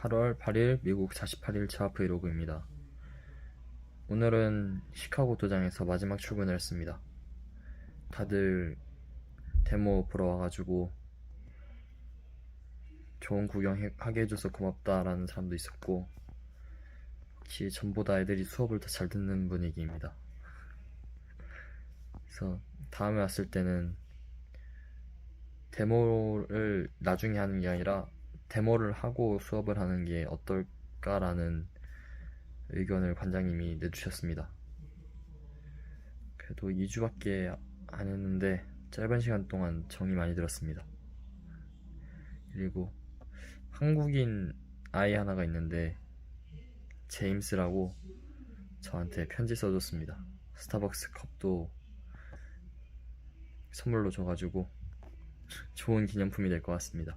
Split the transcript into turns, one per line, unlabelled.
8월 8일 미국 48일 차 브이로그입니다. 오늘은 시카고 도장에서 마지막 출근을 했습니다. 다들 데모 보러 와가지고 좋은 구경 하게 해줘서 고맙다라는 사람도 있었고 역시 전보다 애들이 수업을 더 잘 듣는 분위기입니다. 그래서 다음에 왔을 때는 데모를 나중에 하는 게 아니라 데모를 하고 수업을 하는 게 어떨까라는 의견을 관장님이 내주셨습니다. 그래도 2주밖에 안 했는데 짧은 시간 동안 정이 많이 들었습니다. 그리고 한국인 아이 하나가 있는데 제임스라고 저한테 편지 써줬습니다. 스타벅스 컵도 선물로 줘가지고 좋은 기념품이 될 것 같습니다.